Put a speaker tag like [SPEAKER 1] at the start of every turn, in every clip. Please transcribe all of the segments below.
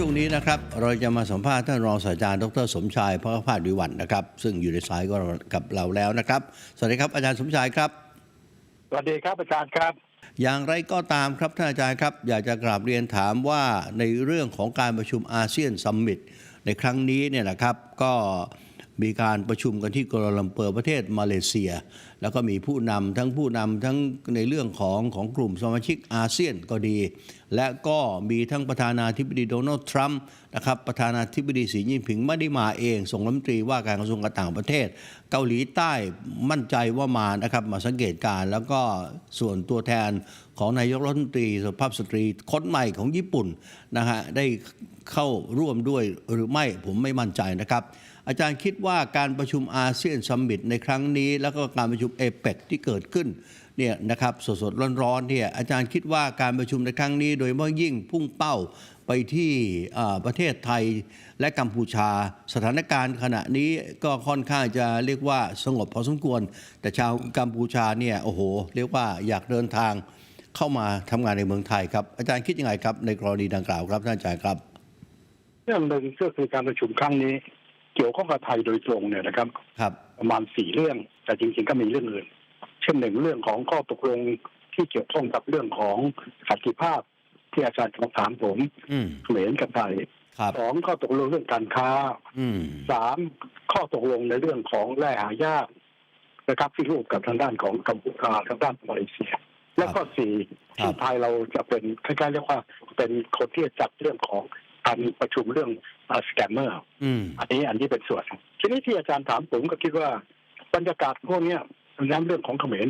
[SPEAKER 1] ช่วงนี้นะครับเราจะมาสัมภาษณ์ท่านรองศาสตราจารย์ดรสมชายพระพาดวิวัฒน์นะครับ ซึ่งอยู่ในสายกับเราแล้วนะครับ สวัสดีครับอาจารย์สมชายครับ
[SPEAKER 2] สวัสดีครับอาจารย์ครับ
[SPEAKER 1] อย่างไรก็ตามครับท่านอาจารย์ครับ อยากจะกราบเรียนถามว่าในเรื่องของการประชุมอาเซียนซัมมิตในครั้งนี้เนี่ยนะครับก็ มีการประชุมกันที่กัวลาลัมเปอร์ประเทศมาเลเซีย แล้วก็มีผู้นำทั้งผู้นำทั้งในเรื่องของของกลุ่มสมาชิกอาเซียนก็ดี และก็มีทั้งประธานาธิบดีโดนัลด์ทรัมป์นะครับประธานาธิบดีสีจิ้นผิงไม่ได้มาเอง ส่งรัฐมนตรีว่าการกระทรวงการต่างประเทศ เกาหลีใต้มั่นใจว่ามานะครับมาสังเกตการ์แล้วก็ส่วนตัวแทนของนายกรัฐมนตรีสุภาพสตรีคนใหม่ของญี่ปุ่นนะฮะได้เข้าร่วมด้วยหรือไม่ผมไม่มั่นใจนะครับ อาจารย์คิดว่าการประชุมอาเซียนซัมมิตในครั้งนี้ แล้วก็การประชุมเอเปกที่เกิดขึ้นเนี่ยนะครับสดๆร้อนๆเนี่ยอาจารย์คิดว่าการประชุมในครั้งนี้ โดยเฉพาะยิ่งพุ่งเป้าไปที่ประเทศไทยและกัมพูชา สถานการณ์ขณะนี้ก็ค่อนข้างจะเรียกว่าสงบพอสมควร แต่ชาวกัมพูชาเนี่ยโอ้โห เรียกว่าอยากเดินทางเข้ามาทำงานในเมืองไทยครับ อาจารย์คิดยังไงครับในกรณีดังกล่าวครับท่านอาจารย์ครับ
[SPEAKER 2] เรื่องหนึ่งก็คือการประชุมครั้งนี้ เกี่ยวข้องกับไทยโดยตรงเนี่ยนะครับ
[SPEAKER 1] ครับ
[SPEAKER 2] ประมาณสี่เรื่อง แต่จริงๆก็มีเรื่องอื่น เช่นหนึ่งเรื่องของข้อตกลงที่เกี่ยวข้องกับเรื่องของสันติภาพที่อาจารย์คำถามผม
[SPEAKER 1] อืม
[SPEAKER 2] เขมรกับไทย
[SPEAKER 1] ครับ
[SPEAKER 2] สองข้อตกลงเรื่องการค้า
[SPEAKER 1] อืม
[SPEAKER 2] สามข้อตกลงในเรื่องของแร่หายากนะครับที่ร่วมกับทางด้านของกัมพูชาทางด้านมาเลเซีย และข้อสี่
[SPEAKER 1] ครับ
[SPEAKER 2] ที่ไทยเราจะเป็นคล้ายๆเรียกว่า เป็นคนที่จะจัดเรื่องของการประชุมเรื่อง สแกมเมอร์
[SPEAKER 1] อืม
[SPEAKER 2] อันนี้อันนี้เป็นส่วน ทีนี้ที่อาจารย์ถามผมก็คิดว่าบรรยากาศพวกเนี้ยน้ำเรื่องของเขมร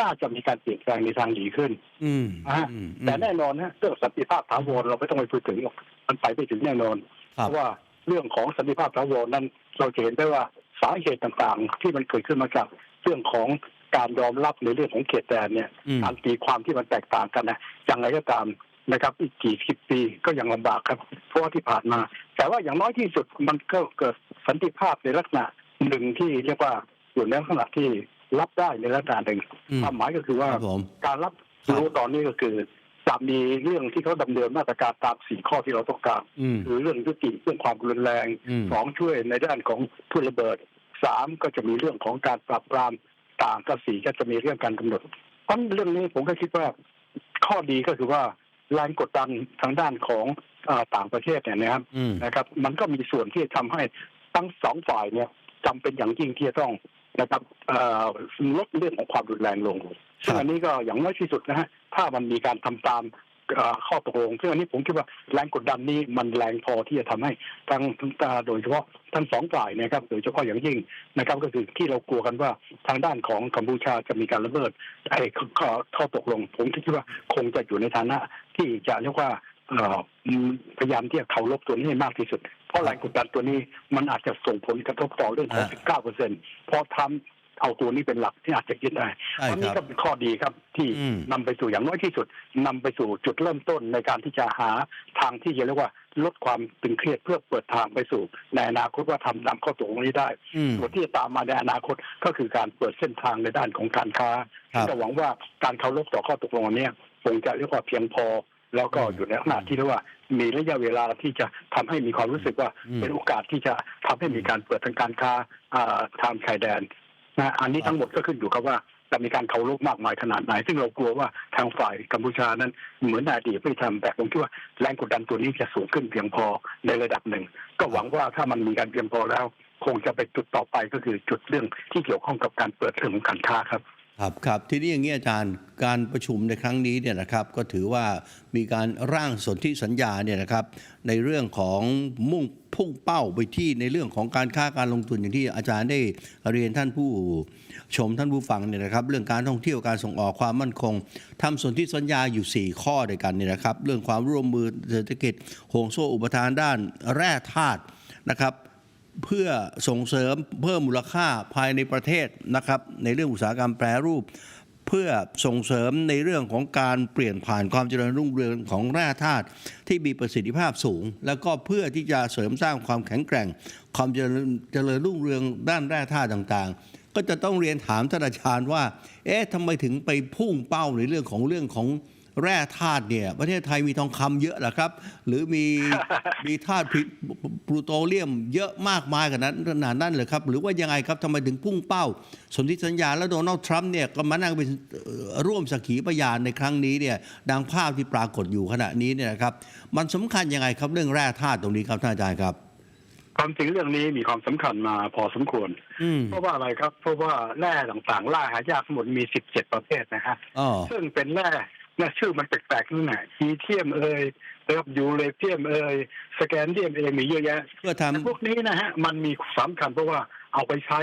[SPEAKER 2] น่าจะมีการเปลี่ยนแปลงในทางดีขึ้น
[SPEAKER 1] อืม
[SPEAKER 2] อ่า
[SPEAKER 1] อืม
[SPEAKER 2] แต่แน่นอนนะเรื่องสันติภาพถาวรเราไม่ต้องไปพูดถึงหรอกมันไปไม่ถึงแน่นอน
[SPEAKER 1] ครั
[SPEAKER 2] เพ
[SPEAKER 1] บ
[SPEAKER 2] ราะว่าเรื่องของสันติภาพถาวรนั้นเราจะเห็นได้ว่าสาเหตุต่างๆ ที่มันเกิดขึ้นมาจากเรื่องของการยอมรับในเรื่องของเขตแดนเนี่ย
[SPEAKER 1] อืม
[SPEAKER 2] การตีความที่มันแตกต่างกันนะอย่างไรก็ตาม นะครับ อีกกี่สิบปีก็ยังลำบากครับเพราะว่าที่ผ่านมา แต่ว่าอย่างน้อยที่สุดมันก็เกิดสันติภาพในลักษณะหนึ่งที่เรียกว่าอยู่ในลักษณะที่รับได้ในลักษณะหนึ่ง
[SPEAKER 1] อืม
[SPEAKER 2] ความหมายก็คือว่า
[SPEAKER 1] ครับผม
[SPEAKER 2] การรับ
[SPEAKER 1] ครับ
[SPEAKER 2] รู้ตอนนี้ก็คือจะมีเรื่องที่เขาดำเนินมาตรการตามสี่ข้อที่เราต้องการ
[SPEAKER 1] อืม
[SPEAKER 2] คือเรื่องยุติเรื่องความรุนแรง
[SPEAKER 1] อืม
[SPEAKER 2] สองช่วยในด้านของทุนระเบิดสามก็จะมีเรื่องของการปราบปรามต่างก็สี่ก็จะมีเรื่องการกำหนดเพราะเรื่องนี้ผมก็คิดว่า ข้อดีก็คือว่า แรงกดดันทางด้านของเออต่างประเทศเนี่ยนะครับ
[SPEAKER 1] อืม
[SPEAKER 2] นะครับ มันก็มีส่วนที่จะทำให้ทั้งสองฝ่ายเนี่ยจำเป็นอย่างยิ่งที่จะต้องนะครับเอ่อลดเรื่องของความรุนแรงลงซึ่งอันนี้ก็อย่างน้อยที่สุดนะฮะถ้ามันมีการทำตามเอ่อ ข้อตกลงซึ่งอันนี้ผมคิดว่าแรงกดดันนี้มันแรงพอที่จะทำให้ทั้งทั้งเอ่อโดยเฉพาะทั้งสองฝ่ายนะครับ โดยเฉพาะอย่างยิ่งนะครับ ก็คือที่เรากลัวกันว่าทางด้านของกัมพูชาจะมีการละเมิดไอ้ข้อข้อตกลง ผมคิดว่าคงจะอยู่ในฐานะที่จะเรียกว่าพยายามที่จะเคารพตัวนี้ให้มากที่สุด เพราะแรงกดดันตัวนี้มันอาจจะส่งผลกระทบต่อเรื่องของ 19 เปอร์เซ็นต์พราะทำ เอาตัวนี้เป็นหลักที่อาจจะคิดได้
[SPEAKER 1] ใช่
[SPEAKER 2] อัน
[SPEAKER 1] ค
[SPEAKER 2] นี้
[SPEAKER 1] รับ
[SPEAKER 2] ก็เป็นข้อดีครับที่
[SPEAKER 1] อืม
[SPEAKER 2] นำไปสู่อย่างน้อยที่สุดนำไปสู่จุดเริ่มต้นในการที่จะหาทางที่จะเรียกว่าลดความตึงเครียดเพื่อเปิดทางไปสู่ ในอนาคตว่าทำตามข้อตกลงนี้ได้
[SPEAKER 1] อืม
[SPEAKER 2] ส่วนที่จะตามมาในอนาคตก็คือการเปิดเส้นทางในด้านของการค้า
[SPEAKER 1] ครับ
[SPEAKER 2] ก็หวังว่าการเคารพต่อข้อตกลงอันเนี้ยคงจะเรียกว่าเพียงพอแล้วก็อยู่ในขนาดที่เรียกว่ามีระยะเวลาที่จะทำให้มีความรู้สึกว่า
[SPEAKER 1] อืม
[SPEAKER 2] เป็นโอกาสที่จะทำให้มีการเปิดทางการค้าอ่าทางชายแดน นะอันนี้ทั้งหมดก็ขึ้นอยู่กับว่าจะมีการเคารพมากมายขนาดไหน ซึ่งเรากลัวว่าทางฝ่ายกัมพูชานั้นเหมือนในอดีตไม่ทำแต่ผมคิดว่าแรงกดดันตัวนี้จะสูงขึ้นเพียงพอในระดับหนึ่ง ก็หวังว่าถ้ามันมีการเพียงพอแล้ว คงจะไปจุดต่อไปก็คือจุดเรื่องที่เกี่ยวข้องกับการเปิดเรื่องของการค้าครับ
[SPEAKER 1] ครับครับทีนี้อย่างนี้อาจารย์การประชุมในครั้งนี้เนี่ยนะครับก็ถือว่ามีการร่างสนธิสัญญาเนี่ยนะครับในเรื่องของมุ่งพุ่งเป้าไปที่ในเรื่องของการค้าการลงทุนอย่างที่อาจารย์ได้เรียนท่านผู้ชมท่านผู้ฟังเนี่ยนะครับเรื่องการท่องเที่ยวการส่งออกความมั่นคงทำสนธิสัญญาอยู่ 4 ข้อด้วยกันเนี่ยนะครับเรื่องความร่วมมือเศรษฐกิจห่วงโซ่อุปทานด้านแร่ธาตุนะครับ เพื่อส่งเสริมเพิ่มมูลค่าภายในประเทศนะครับในเรื่องอุตสาหกรรมแปรรูป เพื่อส่งเสริมในเรื่องของการเปลี่ยนผ่านความเจริญรุ่งเรืองของแร่ธาตุที่มีประสิทธิภาพสูง แล้วก็เพื่อที่จะเสริมสร้างความแข็งแกร่ง ความเจริญเจริญรุ่งเรืองด้านแร่ธาตุต่างๆ ก็จะต้องเรียนถามท่านอาจารย์ว่า เอ๊ะทำไมถึงไปพุ่งเป้าในเรื่องของเรื่องของแร่ธาตุเนี่ยประเทศไทยมีทองคำเยอะหรอครับ หรือมีมีธาตุ พลูโตเลียมเยอะมากมายขนาดนั้นนาดนั้นเลยครับ หรือว่ายังไงครับทำไมถึงพุ่งเป้า สนธิสัญญาแล้วโดนัลด์ทรัมป์เนี่ยก็มานั่งเป็นร่วมสักขีพยานในครั้งนี้เนี่ยดังภาพที่ปรากฏอยู่ขณะนี้เนี่ยนะครับ มันสำคัญยังไงครับเรื่องแร่ธาตุตรงนี้ครับท่านอาจารย์ครับ
[SPEAKER 2] ความจริงเรื่องนี้มีความสำคัญมาพอสมควร เพราะว่าอะไรครับ เพราะว่าแร่ต่างๆแร่หายากทั้งหมดมี17ประเภทนะฮะซึ่งเป็นแร่เนี่ชื่อมันแปลกๆนั่นแหละฮีเทียมเอ่ย นะครับยูเรเทียมเอ่ยสแกนเดียมเอยมีเยอะแยะ
[SPEAKER 1] เพื่อท
[SPEAKER 2] แต่พวกนี้นะฮะมันมีสำคัญเพราะว่าเอาไปใช้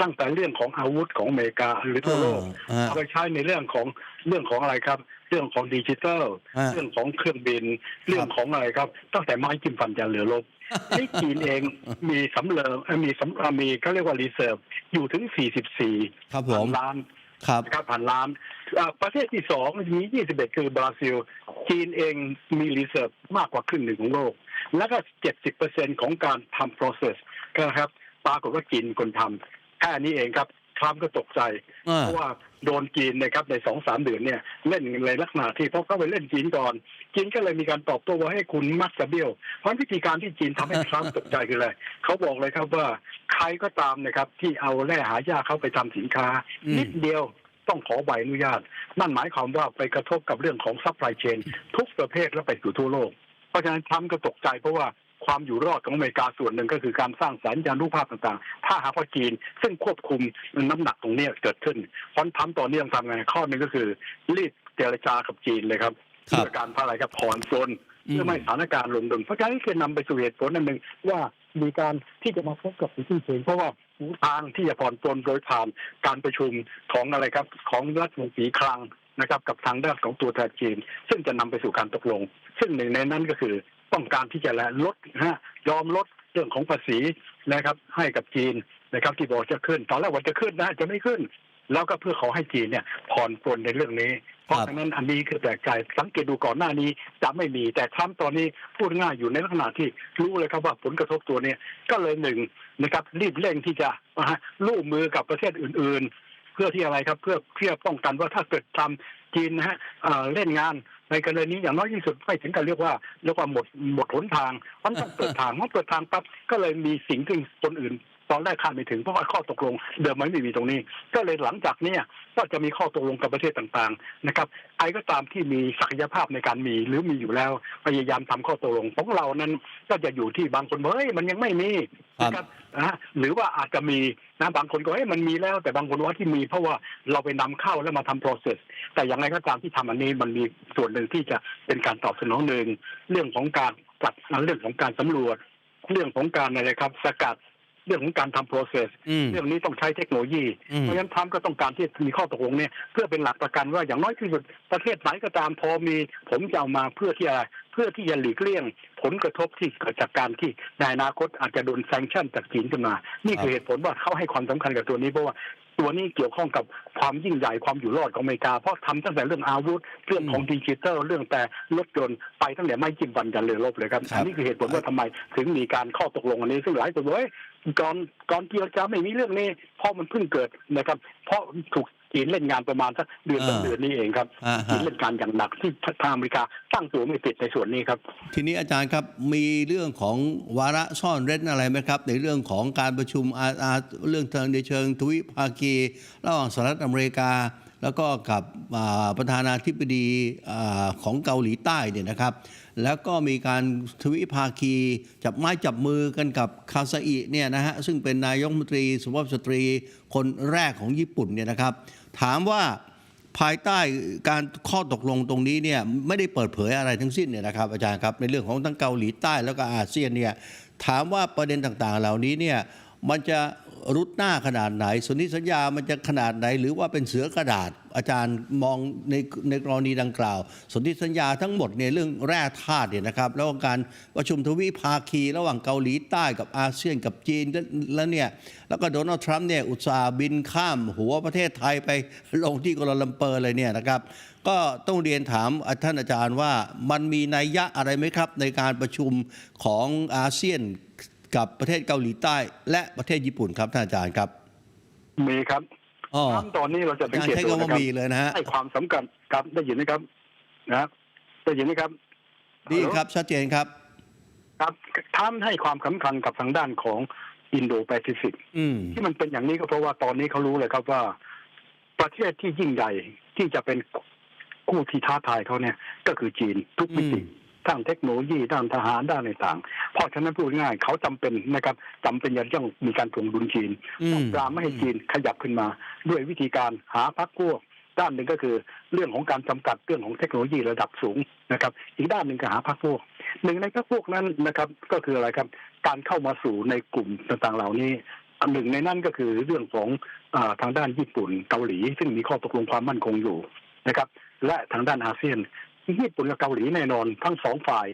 [SPEAKER 2] ตั้งแต่เรื่องของอาวุธของอเมริกาหรือำทั่วโลก
[SPEAKER 1] เออ
[SPEAKER 2] เอาไปใช้ในเรื่องของเรื่องของอะไรครับ เรื่องของดิจิทัล
[SPEAKER 1] อ่า
[SPEAKER 2] เรื่องของเครื่องบิน เรื่องของอะไรครับ ตั้งแต่ไม้จิ้มฟันยันเรือรบนี่จีนเองมีสำเริงเอ่อมีสำเอ่อมีเขาเรียกว่ารีเซิร์ฟอยู่ถึง 44
[SPEAKER 1] ครับผ
[SPEAKER 2] พั
[SPEAKER 1] ม
[SPEAKER 2] นล้าน
[SPEAKER 1] ครับ
[SPEAKER 2] นะครับพันล้านอ่า ประเทศที่สองมี 21 คือบราซิล จีนเองมีรีเซิร์ฟมากกว่าครึ่งหนึ่งของโลก แล้วก็ 70%ของการทำ process ก็ครับปรากฏว่าจีนคนทำแค่นี้เองครับทรัมป์ก็ตกใจ
[SPEAKER 1] อ่า
[SPEAKER 2] เพราะว่าโดนจีนนะครับในสองสามเดือนเนี่ยเล่นในลักษณะที่เขาก็ไปเล่นจีนก่อน จีนก็เลยมีการตอบโต้ว่าให้คุณมักจะเบี้ยว เพราะวิธีการที่จีนทำให้ทรัมป์ตกใจคืออะไรเขาบอกเลยครับว่าใครก็ตามนะครับที่เอาแร่หายากเข้าไปทำสินค้า
[SPEAKER 1] อืม
[SPEAKER 2] นิดเดียว ต้องขอใบอนุญาต นั่นหมายความว่าไปกระทบกับเรื่องของซัพพลายเชนทุกประเภทและไปสู่ทั่วโลก เพราะฉะนั้นทรัมป์ก็ตกใจเพราะว่าความอยู่รอดของอเมริกาส่วนหนึ่งก็คือการสร้างสัญญาณรูปภาพต่างๆ ถ้าหากว่าจีน ซึ่งควบคุมน้ำหนักตรงเนี้ยเกิดขึ้นเพราะฉะนั้นทรัมป์ตอนนี้ต้องทำไงข้อหนึ่งก็คือรีบเจรจากับจีนเลยครับ
[SPEAKER 1] ครับ
[SPEAKER 2] เพื่อการพาอะไรครับผ่อนปลน
[SPEAKER 1] อืม
[SPEAKER 2] เพื่อไม่ให้สถานการณ์ลงดึงเพราะฉะนั้นนี่คือนำไปสู่เหตุผลอันหนึ่งว่า มีการที่จะมาพบกับสีจิ้นผิงเพราะว่าทางที่จะผ่อนปลนโดยผ่านการประชุมของอะไรครับของรัฐมนตรีคลังนะครับ กับทางด้านของตัวแทนจีน ซึ่งจะนำไปสู่การตกลง ซึ่งหนึ่งในนั้นก็คือต้องการที่จะลดนะฮะยอมลดเรื่องของภาษีนะครับ ให้กับจีนนะครับที่บอกจะขึ้น ตอนแรกว่าจะขึ้นนะจะไม่ขึ้น แล้วก็เพื่อขอให้จีนเนี่ยผ่อนปลนในเรื่องนี้ เพราะฉะนั้นอันนี้คือแปลกใจสังเกตดูก่อนหน้านี้จะไม่มี แต่ทรัมป์ตอนนี้พูดง่ายอยู่ในลักษณะที่รู้เลยครับว่าผลกระทบตัวเนี้ก็เลยหนึ่งนะครับรีบเร่งที่จะนะฮะร่วมมือกับประเทศอื่น ๆ เพื่อที่อะไรครับเพื่อเพื่อป้องกันว่าถ้าเกิดทำจีนนะฮะเอ่อเล่นงานในกรณีนี้อย่างน้อยที่สุดไม่ถึงกับเรียกว่าเรียกว่าหมดหมดหนทางเพราะต้องเปิดทางเมื่อเปิดทางปั๊บก็เลยมีสิ่งที่คนอื่น ตอนแรกคาดไม่ถึงเพราะว่าข้อตกลง เดิมมันไม่มีตรงนี้ ก็เลยหลังจากเนี้ยก็จะมีข้อตกลงกับประเทศต่างๆนะครับใครก็ตามที่มีศักยภาพในการมีหรือมีอยู่แล้วพยายามทำข้อตกลงของเรานั้นก็จะอยู่ที่บางคนเฮ้ยมันยังไม่มีนะครับนะหรือว่าอาจจะมีนะบางคนก็เฮ้ยมันมีแล้ว แต่บางคนว่าที่มีเพราะว่าเราไปนำเข้าแล้วมาทำ process แต่อย่างไรก็ตามที่ทำอันนี้มันมีส่วนหนึ่งที่จะเป็นการตอบสนองหนึ่งเรื่องของการจัดเรื่องของการสำรวจ เรื่องของการอะไรครับ สกัด เรื่องของการทำ process
[SPEAKER 1] อืม
[SPEAKER 2] เรื่องนี้ต้องใช้เทคโนโลยี
[SPEAKER 1] อืม
[SPEAKER 2] เพราะฉะนั้นทรัมป์ก็ต้องการที่จะมีข้อตกลงเนี่ยเพื่อเป็นหลักประกันว่าอย่างน้อยที่สุดประเทศไหนก็ตามพอมี ผมจะเอามาเพื่อที่อะไรเพื่อที่จะหลีกเลี่ยง ผลกระทบที่เกิดจากการที่ในอนาคตอาจจะโดนแซงชั่นจากจีนขึ้นมา นี่คือเหตุผลว่าเขาให้ความสำคัญกับตัวนี้เพราะว่า ตัวนี้เกี่ยวข้องกับความยิ่งใหญ่ความอยู่รอดของอเมริกา เพราะทำตั้งแต่เรื่องอาวุธ เรื่องของดิจิทัลเรื่องแต่รถยนต์ไปตั้งแต่ไม่จิ้มฟันกันเลยลบเลยครับ
[SPEAKER 1] ครับ
[SPEAKER 2] อันนี้คือเหตุผลว่าทำไมถึงมีการข้อตกลงอันนี้ซึ่งหลายคนบอกเฮ้ยก่อนก่อนเจรจาไม่มีเรื่องนี้เพราะมันเพิ่งเกิดนะครับ เพราะถูก จีนเล่นงานประมาณสักเดือนสอง
[SPEAKER 1] อ่า
[SPEAKER 2] เดือนนี้เองครับ
[SPEAKER 1] อ่าฮะ
[SPEAKER 2] จีนเล่นการอย่างหนักที่ทางอเมริกาตั้งตัวไม่ติดในส่วนนี้ครับ
[SPEAKER 1] ทีนี้อาจารย์ครับมีเรื่องของวาระซ่อนเร้นอะไรไหมครับ ในเรื่องของการประชุมอาอาเรื่องทางในเชิงทวิภาคี ระหว่างสหรัฐอเมริกา แล้วก็กับอ่าประธานาธิบดีอาของเกาหลีใต้เนี่ยนะครับ แล้วก็มีการทวิภาคี จับไม้จับมือกันกับคาซาอิเนี่ยนะฮะซึ่งเป็นนายกรัฐมนตรีสุภาพสตรีคนแรกของญี่ปุ่นเนี่ยนะครับ ถามว่าภายใต้การข้อตกลงตรงนี้เนี่ยไม่ได้เปิดเผยอะไรทั้งสิ้นเนี่ยนะครับอาจารย์ครับในเรื่องของทั้งเกาหลีใต้แล้วก็อาเซียนเนี่ยถามว่าประเด็นต่างๆ เหล่านี้เนี่ยมันจะ รุดหน้าขนาดไหนสนธิสัญญามันจะขนาดไหน หรือว่าเป็นเสือกระดาษ อาจารย์มองในในกรณีดังกล่าว สนธิสัญญาทั้งหมดเนี่ยเรื่องแร่ธาตุเนี่ยนะครับ แล้วการประชุมทวิภาคี ระหว่างเกาหลีใต้กับอาเซียนกับจีนแล้วเนี่ยแล้วก็โดนัลด์ทรัมป์เนี่ยอุตสาห์บินข้ามหัวประเทศไทยไปลงที่กัวลาลัมเปอร์เลยเนี่ยนะครับ ก็ต้องเรียนถามท่านอาจารย์ว่ามันมีนัยยะอะไรไหมครับ ในการประชุมของอาเซียน กับประเทศเกาหลีใต้ และประเทศญี่ปุ่นครับท่านอาจารย์ครับ
[SPEAKER 2] มีครับ
[SPEAKER 1] อ๋อ
[SPEAKER 2] ตอนนี้เราจะ
[SPEAKER 1] อา
[SPEAKER 2] สัง
[SPEAKER 1] จาร
[SPEAKER 2] เก
[SPEAKER 1] ย์
[SPEAKER 2] ต
[SPEAKER 1] ใช้
[SPEAKER 2] ดู
[SPEAKER 1] คำ
[SPEAKER 2] นะ
[SPEAKER 1] ว่า
[SPEAKER 2] ครับ
[SPEAKER 1] มีเลยนะฮะ
[SPEAKER 2] ให้ความสำคัญครับได้ยินไหมครับนะแต่อย่างนี้ครับ
[SPEAKER 1] ดีครับชัดเจนครับ
[SPEAKER 2] ครับท่านให้ความสำคัญกับทางด้านของอินโดแปซิฟิก
[SPEAKER 1] อืม
[SPEAKER 2] ที่มันเป็นอย่างนี้ก็เพราะว่าตอนนี้เขารู้เลยครับว่า ประเทศที่ยิ่งใหญ่ที่จะเป็นคู่ที่ท้าทายเขาเนี่ย ก็คือจีนทุกมิติ
[SPEAKER 1] อืม
[SPEAKER 2] ทั้งเทคโนโลยีด้านทหารด้านต่างๆ เพราะฉะนั้นพูดง่ายๆเขาจำเป็นนะครับจำเป็นจะต้องมีการถ่วงดุลจีน
[SPEAKER 1] อืม
[SPEAKER 2] ปรามไม่ให้จีนขยับขึ้นมา ด้วยวิธีการหาพักพวกด้านหนึ่งก็คือเรื่องของการจำกัดเรื่องของเทคโนโลยีระดับสูงนะครับ อีกด้านหนึ่งก็หาพักพวก หนึ่งในพักพวกนั้นนะครับก็คืออะไรครับ การเข้ามาสู่ในกลุ่มต่างๆเหล่านี้อันหนึ่งในนั้นก็คือเรื่องของอาทางด้านญี่ปุ่นเกาหลี ซึ่งมีข้อตกลงความมั่นคงอยู่นะครับ และทางด้านอาเซียน ญี่ปุ่นกับเกาหลีแน่นอน ทั้งสองฝ่าย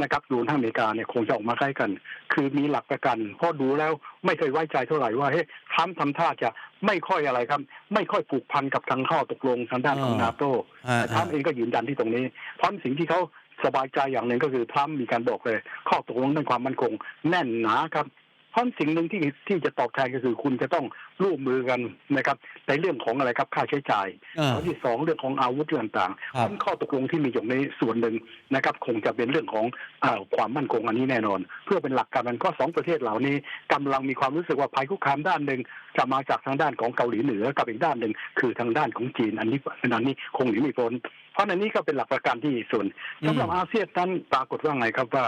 [SPEAKER 2] นะครับรวมทั้งอเมริกาเนี่ยคงจะออกมาใกล้กัน คือมีหลักประกันเพราะดูแล้วไม่เคยไว้ใจเท่าไหร่ว่าเฮ้ยทรัมป์ทำท่าจะไม่ค่อยอะไรครับ ไม่ค่อยผูกพันกับทางข้อตกลงทางด้านของ
[SPEAKER 1] อ่า
[SPEAKER 2] นาโต
[SPEAKER 1] อ่า
[SPEAKER 2] แต่ทรัมป์เองก็ยืนยันที่ตรงนี้เพราะสิ่งที่เขาสบายใจอย่างหนึ่งก็คือทรัมป์มีการบอกเลย ข้อตกลงด้านความมั่นคง แน่นหนาครับ เพราะสิ่งหนึ่งที่ที่จะตอบแทนก็คือคุณจะต้องร่วมมือกันนะครับ ในเรื่องของอะไรครับค่าใช้จ่าย
[SPEAKER 1] อ่า
[SPEAKER 2] ข้อที่สองเรื่องของอาวุธเรื่องต่างๆ
[SPEAKER 1] ครับ
[SPEAKER 2] ทั้งข้อตกลงที่มีอยู่ในส่วนหนึ่งนะครับ คงจะเป็นเรื่องของอาความมั่นคงอันนี้แน่นอน เพื่อเป็นหลักการมันก็สองประเทศเหล่านี้กำลังมีความรู้สึกว่าภัยคุกคามด้านหนึ่งจะมาจากทางด้านของเกาหลีเหนือกับอีกด้านหนึ่งคือทางด้านของจีนอันนี้อันนี้คงหนีไม่พ้นเพราะอันนี้ก็เป็นหลักประกันที่ส่วนสำหรับอาเซียนนั้นปรากฏว่าไงครับว่า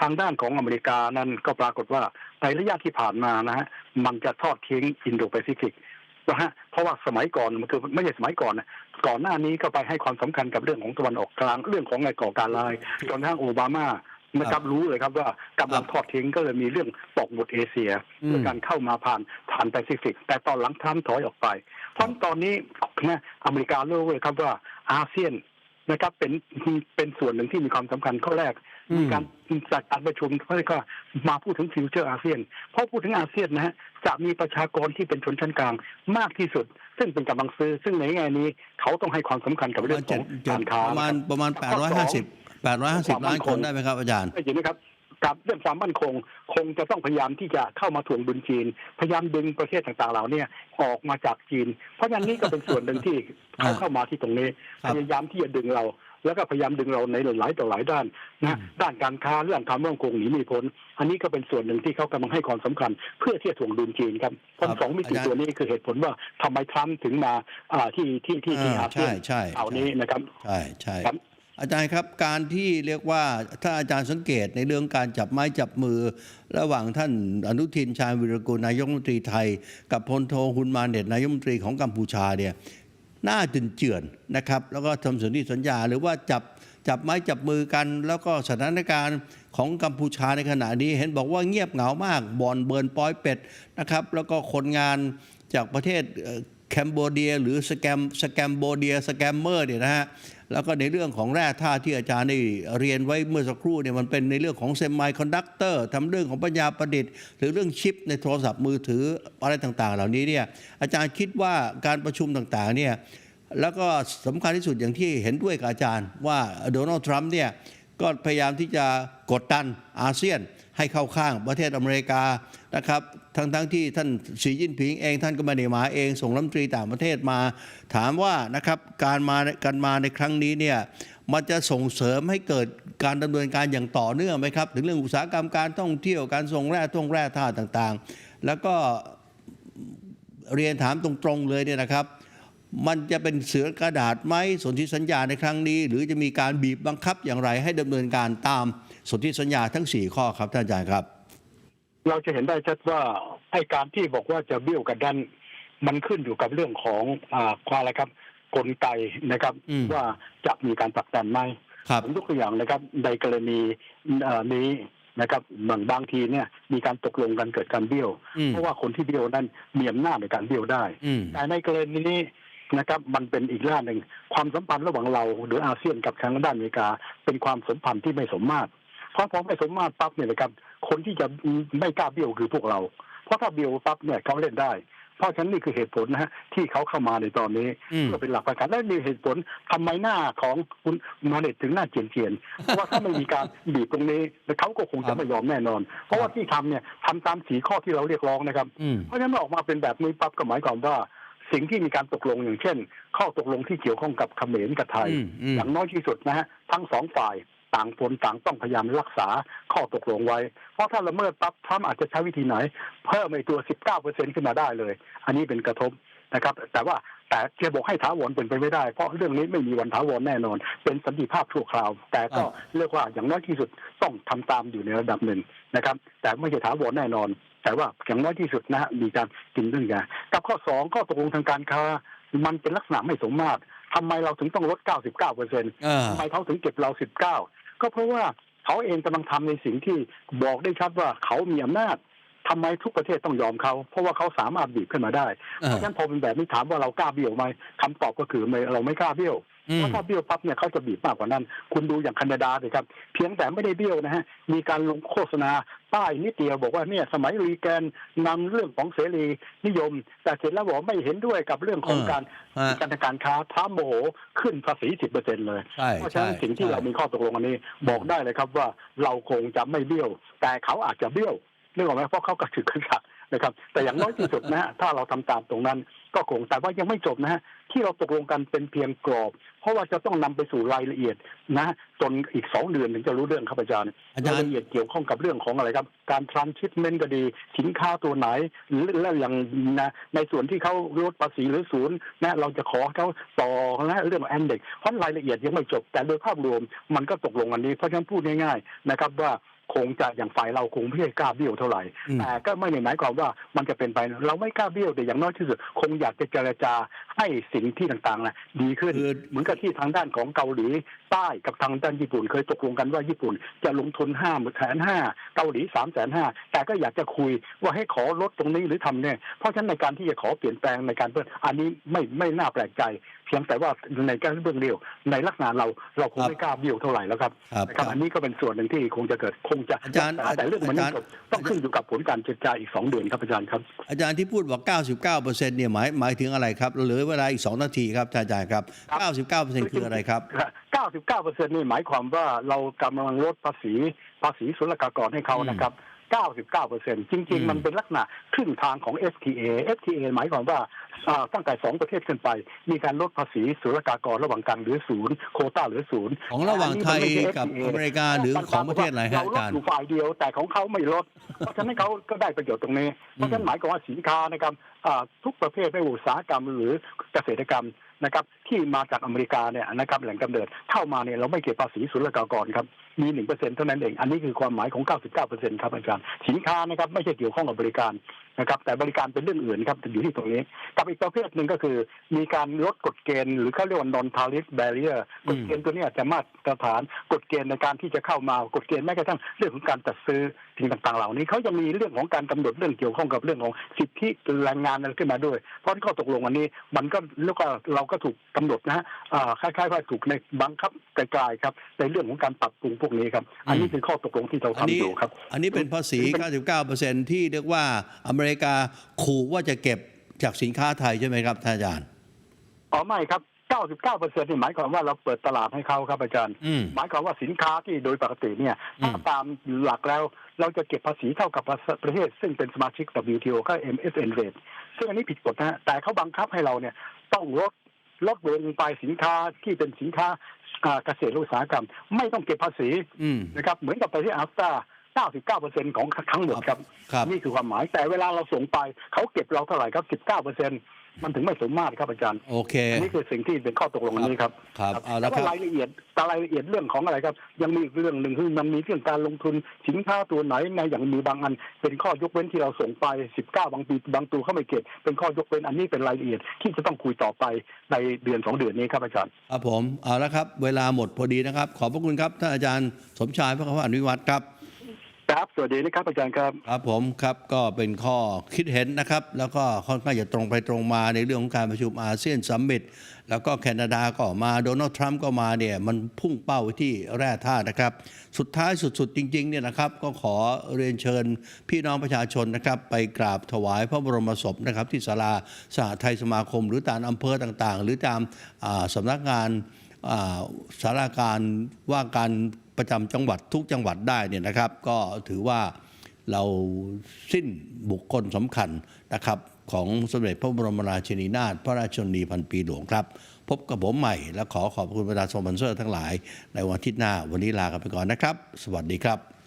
[SPEAKER 2] ทางด้านของอเมริกานั้นก็ปรากฏว่าในระยะที่ผ่านมานะฮะมันจะทอดทิ้งอินโดแปซิฟิกนะฮะเพราะว่าสมัยก่อนมันคือไม่ใช่สมัยก่อนนะก่อนหน้านี้ก็ไปให้ความสำคัญกับเรื่องของตะวันออกกลางเรื่องของไงก่อการร้ายจนกระทั่งโอบามานะครับรู้เลยครับว่ากำลังทอดทิ้งก็เลยมีเรื่องปอกหมุดเอเชีย
[SPEAKER 1] อืม
[SPEAKER 2] เรื่องการเข้ามาผ่านผ่านแปซิฟิก แต่ตอนหลังทรัมป์ถอยออกไป เพราะตอนนี้นะอเมริการู้เลยครับว่าอาเซียนนะครับเป็นเป็นส่วนหนึ่งที่มีความสำคัญข้อแรก
[SPEAKER 1] อื ม
[SPEAKER 2] มีการจัดการประชุมเขาเรียกว่ามาพูดถึงฟิวเจอร์อาเซียนเพราะพูดถึงอาเซียนนะฮะจะมีประชากรที่เป็นชนชั้นกลางมากที่สุด ซึ่งเป็นกำลังซื้อ ซึ่งในแง่นี้ เขาต้องให้ความสำคัญกับ
[SPEAKER 1] ประ
[SPEAKER 2] เรื่
[SPEAKER 1] มา
[SPEAKER 2] อ
[SPEAKER 1] ณ
[SPEAKER 2] งข
[SPEAKER 1] เจ็
[SPEAKER 2] อ
[SPEAKER 1] ด
[SPEAKER 2] ง
[SPEAKER 1] เจ็ด
[SPEAKER 2] การค้า
[SPEAKER 1] ประมาณ
[SPEAKER 2] นคบ
[SPEAKER 1] ประมาณแปดร้อยห้าสิบแปดร้อยห้าสิบล้านคนได้ไหมครับอาจารย์
[SPEAKER 2] ได้ยินไหมครับกับเรื่องความมั่นคง คงจะต้องพยายามที่จะเข้ามาถ่วงดุลจีน พยายามดึงประเทศต่างๆเหล่าเนี้ออกมาจากจีน เพราะฉะนั้นนี่ก็เป็นส่วนหนึ่งที่เขา
[SPEAKER 1] อ่า
[SPEAKER 2] เข้ามาที่ตรงนี้
[SPEAKER 1] ครั
[SPEAKER 2] พ
[SPEAKER 1] บ
[SPEAKER 2] ยายามที่จะดึงเรา แล้วก็พยายามดึงเราในหลายต่อหลายด้าน
[SPEAKER 1] อื
[SPEAKER 2] นะ
[SPEAKER 1] ม
[SPEAKER 2] ด้านการค้าเรื่องความมั่นคงหนีไม่พ้นอันนี้ก็เป็นส่วนหนึ่งที่เขากำลังให้ความสำคัญ เพื่อที่จะถ่วงดุลจีนครับเพราะสองมิติตัวนี้คือเหตุผลว่าทำไมทรัมป์ถึงมาอ่าที่ที่ที่ที่
[SPEAKER 1] อ่า
[SPEAKER 2] อาเซีย
[SPEAKER 1] ใช่
[SPEAKER 2] น
[SPEAKER 1] ใช่
[SPEAKER 2] เอานี้นะครับ
[SPEAKER 1] ใช่ใช่
[SPEAKER 2] ครับ
[SPEAKER 1] อาจารย์ครับการที่เรียกว่าถ้าอาจารย์สังเกตในเรื่องการจับไม้จับมือ ระหว่างท่านอนุทินชาญวิรกูลนายกรัฐมนตรีไทย กับพลโทฮุนมาเน็ตนายกรัฐมนตรีของกัมพูชาเนี่ย น่าจืนเจือนนะครับ แล้วก็ทำสนธิสัญญา หรือว่าจับจับไม้จับมือกัน แล้วก็สถานการณ์ของกัมพูชาในขณะนี้ เห็นบอกว่าเงียบเหงามากบ่อนเบิร์นปอยเป็ดนะครับ แล้วก็คนงานจากประเทศแคนเบเดีย หรือสแกมสแกมโบเดียสแกมเมอร์เนี่ยนะฮะ แล้วก็ในเรื่องของแร่ธาตุที่อาจารย์ได้เรียนไว้เมื่อสักครู่เนี่ยมันเป็นในเรื่องของเซมิคอนดักเตอร์ทำเรื่องของปัญญาประดิษฐ์ หรือเรื่องชิปในโทรศัพท์มือถืออะไรต่างๆ เหล่านี้เนี่ยอาจารย์คิดว่าการประชุมต่างๆเนี่ยแล้วก็สำคัญที่สุดอย่างที่เห็นด้วยกับอาจารย์ ว่าโดนัลด์ทรัมป์เนี่ยก็พยายามที่จะกดดันอาเซียนให้เข้าข้างประเทศอเมริกานะครับ ทั้งทั้งที่ท่านสีจิ้นผิงเองท่านก็ม่ได้มาเองส่งรัฐมนตรีต่างประเทศมา ถามว่านะครับการมาการมาในครั้งนี้เนี่ยมันจะส่งเสริมให้เกิดการดำเนินการอย่างต่อเนื่องไหมครับ ถึงเรื่องอุตสาหกรรมการท่องเที่ยวการส่งแร่ท่องแร่ธาตุต่างๆ แล้วก็เรียนถามตรงๆเลยเนี่ยนะครับ มันจะเป็นเสือกระดาษไหมสนธิสัญญาในครั้งนี้ หรือจะมีการบีบบังคับอย่างไรให้ดำเนินการตามสนธิสัญญาทั้ง 4 ข้อครับท่านอาจารย์ครับ
[SPEAKER 2] เราจะเห็นได้ชัดว่าไอ้การที่บอกว่าจะเบี้ยวกันดันมันขึ้นอยู่กับเรื่องของอ่าความอะไรครับกลไกนะครับ
[SPEAKER 1] อืม
[SPEAKER 2] ว่าจะมีการผลักดันไหม
[SPEAKER 1] ครับ
[SPEAKER 2] ผมยกตัวอย่างนะครับ ในกรณีเอ่อนี้นะครับบางบางทีเนี่ยมีการตกลงกันเกิดการเบี้ยว
[SPEAKER 1] อืม
[SPEAKER 2] เพราะว่าคนที่เบี้ยวนั้นมีอำนาจในการเบี้ยวได้
[SPEAKER 1] อืม
[SPEAKER 2] แต่ในกรณีนี้นะครับมันเป็นอีกด้านหนึ่งความสัมพันธ์ระหว่างเราหรืออาเซียนกับทางด้านอเมริกา เป็นความสัมพันธ์ที่ไม่สมมาตรเพราะพอไม่สมมาตรปั๊บเนี่ยนะครับ คนที่จะไม่กล้าเบี้ยวคือพวกเรา เพราะถ้าเบี้ยวปั๊บเนี่ยเขาเล่นได้ เพราะฉะนั้นนี่คือเหตุผลนะฮะที่เขาเข้ามาในตอนนี้
[SPEAKER 1] อืม
[SPEAKER 2] เพื่อเป็นหลักประกันและมีเหตุผลทำไมหน้าของคุณมาเน็ตถึงหน้าเจียนเจียนๆเพราะว่าถ้าไม่มีการบีบตรงนี้แล้วเขาก็คงจะไม่ยอมแน่นอน เพราะว่าที่ทำเนี่ยทำตามสีข้อที่เราเรียกร้องนะครับ
[SPEAKER 1] อืม
[SPEAKER 2] เพราะฉะนั้นเมื่อออกมาเป็นแบบนี้ปั๊บก็หมายความว่าสิ่งที่มีการตกลงอย่างเช่น ข้อตกลงที่เกี่ยวข้องกับเขมรกับไทย
[SPEAKER 1] อืมอืม
[SPEAKER 2] อย่างน้อยที่สุดนะฮะทั้งสองฝ่าย ต่างคนต่างต้องพยายามรักษาข้อตกลงไว้ เพราะถ้าละเมิดปั๊บทรัมป์อาจจะใช้วิธีไหน เพิ่มไอ้ตัว 19%ขึ้นมาได้เลย อันนี้เป็นกระทบนะครับ แต่ว่าแต่จะบอกให้ถาวรเป็นไปไม่ได้ เพราะเรื่องนี้ไม่มีวันถาวรแน่นอน เป็นสันติภาพชั่วคราว แต่ก็เรียกว่าอย่างน้อยที่สุดต้องทำตามอยู่ในระดับหนึ่งนะครับ แต่ไม่ใช่ถาวรแน่นอน แต่ว่าอย่างน้อยที่สุดนะฮะมีการกินเรื่องยากับข้อสองข้อตกลงทางการค้ามันเป็นลักษณะไม่สมมาตรทำไมเราถึงต้องลด 99เปอร์เซ็นต์
[SPEAKER 1] เออ
[SPEAKER 2] ทำไมเขาถึงเก็บเรา 19 ก็เพราะว่าเขาเองกำลังทำในสิ่งที่บอกได้ชัดว่าเขามีอำนาจ ทำไมทุกประเทศต้องยอมเขาเพราะว่าเขาสามารถบีบขึ้นมาได้
[SPEAKER 1] เอ
[SPEAKER 2] เพ
[SPEAKER 1] อ
[SPEAKER 2] ราะฉะนั้นพอเป็นแบบนี้ถามว่าเรากล้าเบี้ยวไหมคำตอบก็คือไม่เราไม่กล้าเบี้ยว
[SPEAKER 1] อืม
[SPEAKER 2] เพราะถ้าเบี้ยวปั๊บเนี่ยเขาจะบีบมากกว่านั้น คุณดูอย่างแคนาดาสิครับ เพียงแต่ไม่ได้เบี้ยวนะฮะมีการลงโฆษณาป้ายนิดเดียวบอกว่าเนี่ยสมัยรีแกนนำเรื่องของเสรีนิยม แต่เสร็จแล้วบอกไม่เห็นด้วยกับเรื่องของ
[SPEAKER 1] เออ
[SPEAKER 2] การ
[SPEAKER 1] ฮะ
[SPEAKER 2] การทางการค้าท้าโมโหขึ้นภาษี10%เลย
[SPEAKER 1] ใช่
[SPEAKER 2] เพราะฉะ
[SPEAKER 1] ใช่
[SPEAKER 2] นั้นสิ่งที่
[SPEAKER 1] ใช่
[SPEAKER 2] เรามีข้อตกลงอันนี้บอกได้เลยครับว่าเราคงจะไม่เบี้ยว แต่เขาอาจจะเบี้ยว เรื่องของไหมเพราะเขากระถือขึ้นขัดนะครับ แต่อย่างน้อยที่สุดนะฮะถ้าเราทำตามตรงนั้นก็คงแต่ว่ายังไม่จบนะฮะที่เราตกลงกันเป็นเพียงกรอบ เพราะว่าจะต้องนำไปสู่รายละเอียดนะจนอีกสองเดือนถึงจะรู้เรื่องครับอาจารย์
[SPEAKER 1] อาจารย์
[SPEAKER 2] รายละเอียดเกี่ยวข้องกับเรื่องของอะไรครับ การทรานชิตเมนก็ดี สินค้าตัวไหนหรือแล้วอย่างนะในส่วนที่เขาลดภาษีหรือศูนย์นะเราจะขอเขาต่อนะเรื่องแอนเด็กเพราะรายละเอียดยังไม่จบ แต่โดยภาพรวมมันก็ตกลงอันนี้เพราะฉะนั้นพูดง่ายๆนะครับว่า คงจะอย่างฝ่ายเราคงไม่ได้กล้าเบี้ยวเท่าไหร่
[SPEAKER 1] อืม
[SPEAKER 2] แต่ก็ไม่ได้หมายความว่ามันจะเป็นไป เราไม่กล้าเบี้ยวแต่อย่างน้อยที่สุด คงอยากจะเจรจาให้สิ่งที่ต่างๆนะดีขึ้น
[SPEAKER 1] คือ
[SPEAKER 2] เหมือนกับที่ทางด้านของเกาหลีใต้กับทางด้านญี่ปุ่น เคยตกลงกันว่าญี่ปุ่นจะลงทุนห้าแสนห้าเกาหลีสามแสนห้าแต่ก็อยากจะคุยว่าให้ขอลดตรงนี้หรือทำเนี่ยเพราะฉะนั้นในการที่จะขอเปลี่ยนแปลงในการเพิ่มอันนี้ไม่ไม่น่าแปลกใจ เพียงแต่ว่าในการเบื้องเดียว ในลักษณะเราเราคงไม่กล้าเบี้ยวเท่าไหร่แล้วครับ
[SPEAKER 1] ครับ
[SPEAKER 2] นะครับอันนี้ก็เป็นส่วนหนึ่งที่คงจะเกิดคงจะ
[SPEAKER 1] อาจารย์
[SPEAKER 2] แต่เรื่องมัน
[SPEAKER 1] อา
[SPEAKER 2] ยั
[SPEAKER 1] จางรย์
[SPEAKER 2] จบต้องขึ้นอยู่กับผลการเจรจาอีกสองเดือนครับอาจารย์ครับ
[SPEAKER 1] อาจารย์ที่พูดว่า 99เปอร์เซ็นต์เนี่ยหมายหมายถึงอะไรครับเหลือเวลาอีก 2 นาทีครับอาจารย์ครับ 99เปอร์เซ็นต์คืออะไรครับ
[SPEAKER 2] 99เปอร์เซ็นต์นี่หมายความว่าเรากำลังลดภาษีภาษีศุลกากรให้เขานะครับ 99เปอร์เซ็นต์จริง
[SPEAKER 1] อืม
[SPEAKER 2] ๆมันเป็นลักษณะครึ่งทางของ FTA FTA หมายความว่าอ่าตั้งแต่สองประเทศขึ้นไป มีการลดภาษีศุลกากรระหว่างกันหรือศูนย์โควต้าหรือศูนย์
[SPEAKER 1] ของระหว่างไทยกับอเมริกาหรือของประเทศไหนฮะ
[SPEAKER 2] เรา
[SPEAKER 1] อา
[SPEAKER 2] ลด
[SPEAKER 1] จารย์
[SPEAKER 2] อยู่ฝ่ายเดียวแต่ของเขาไม่ลด เพราะฉะนั้นเขาก็ได้ประโยชน์ตรงนี้ เพราะฉะนั้นหมายความว่าสินค้านะครับอ่าทุกประเภทไม่ว่าอุตสาหกรรมหรือเกษตรกรรมนะครับที่มาจากอเมริกาเนี่ยนะครับแหล่งกำเนิดเข้ามาเนี่ยเราไม่เก็บภาษีศุลกากรครับ มีหนึ่งเปอร์เซ็นต์เท่านั้นเอง อันนี้คือความหมายของ 99เปอร์เซ็นต์ครับอาจารย์ สินค้านะครับไม่ใช่เกี่ยวข้องกับบริการนะครับ แต่บริการเป็นเรื่องอื่นครับอยู่ที่ตรงนี้ กับอีกประเภทหนึ่งก็คือ มีการลดกฎเกณฑ์หรือเขาเรียกว่า non tariff barrier กฎเกณฑ์ตัวเนี้จะมาตรฐานกฎเกณฑ์ในการที่จะเข้ามากฎเกณฑ์แม้กระทั่งเรื่องของการจัดซื้อสิ่งต่างๆ เหล่านี้เขาจะมีเรื่องของการกำหนดเรื่องเกี่ยวข้องกับเรื่องของสิทธิแรงงานอะไรขึ้นมาด้วย เพราะข้อตกลงอันนี้มันก็แล้วก็เราก็ถูกกำหนดนะฮะอ่าคล้ายๆว่าถูกในบังคับไกลๆครับในเรื่องของการปรับปรุงพวกนี้ครับ อันนี้คือข้อตกลงที่เรา
[SPEAKER 1] อัน
[SPEAKER 2] ทำ
[SPEAKER 1] นี้
[SPEAKER 2] อยู่ครับ
[SPEAKER 1] อันนี้เป็นภาษี 99เปอร์เซ็นต์ที่เรียกว่าอเมริกาขู่ว่าจะเก็บจากสินค้าไทยใช่ไหมครับท่านอาจารย์
[SPEAKER 2] อ๋อไม่ครับ99เปอร์เซ็นต์นี่หมายความว่าเราเปิดตลาดให้เขาครับอาจารย์
[SPEAKER 1] อืม
[SPEAKER 2] หมายความว่าสินค้าที่โดยปกติเนี่ย
[SPEAKER 1] อืม
[SPEAKER 2] ถ้าตามหลักแล้วเราจะเก็บภาษีเท่ากับประเทศ ซึ่งเป็นสมาชิก WTO ก็ MSN rate ซึ่งอันนี้ผิดกฎนะฮะแต่เขาบังคับให้เราเนี่ยต้องลดลดลงไปสินค้าที่เป็นสินค้าอ่า เกษตรและอุตสาหกรรม ไม่ต้องเก็บภาษี
[SPEAKER 1] อืม
[SPEAKER 2] นะครับเหมือนกับประเทศอัฟตา99%ของทั้งหมดครับ
[SPEAKER 1] ครับ
[SPEAKER 2] นี่คือความหมายแต่เวลาเราส่งไปเขาเก็บเราเท่าไหร่ครับ 19% มันถึงไม่สมมาตรครับอาจารย์
[SPEAKER 1] โอเค
[SPEAKER 2] อันนี้คือสิ่งที่เป็นข้อตกลงอันนี้ครับ
[SPEAKER 1] ครับเอาละ
[SPEAKER 2] แล้ว
[SPEAKER 1] ค
[SPEAKER 2] ก็
[SPEAKER 1] รับ
[SPEAKER 2] รายละเอียดแต่รายละเอียดเรื่องของอะไรครับ ยังมีอีกเรื่องหนึ่งคือมันมีเรื่องการลงทุนสินค้าตัวไหนในอย่างมีบางอัน เป็นข้อยกเว้นที่เราส่งไป 19 บางปีบางตัวเขาไม่เก็บเป็นข้อยกเว้นอันนี้เป็นรายละเอียดที่จะต้องคุยต่อไปในเดือนสองเดือนนี้ครับอาจารย์
[SPEAKER 1] ครับผมเอาละครับ เวลาหมดพอดีนะครับ ขอบพระคุณครับท่านอาจารย์สมชายพระคำอนุวัฒน์ครับ
[SPEAKER 2] ครับ สวัสดีนะครับอาจารย์ครับ
[SPEAKER 1] ครับผมครับก็เป็นข้อคิดเห็นนะครับ แล้วก็ค่อนข้างจะตรงไปตรงมาในเรื่องของการประชุมอาเซียนซัมมิตแล้วก็แคนาดาก็มาโดนัลด์ทรัมป์ก็มาเนี่ยมันพุ่งเป้าไปที่แร่ธาตุนะครับ สุดท้ายสุดๆ จริงๆเนี่ยนะครับก็ขอเรียนเชิญพี่น้องประชาชนนะครับไปกราบถวายพระบรมศพนะครับที่ศาลาสหไทยสมาคม หรือตามอำเภอต่างๆ หรือตามสำนักงานสาราการว่าการ ประจำจังหวัดทุกจังหวัดได้เนี่ยนะครับ ก็ถือว่าเราสิ้นบุคคลสำคัญนะครับของสมเด็จพระบรมราชินีนาถพระราชชนีพันปีหลวงครับ พบกับผมใหม่และขอขอบคุณประธานสปอนเซอร์ทั้งหลาย ในวันอาทิตย์หน้าวันนี้ลากันไปก่อนนะครับ สวัสดีครับ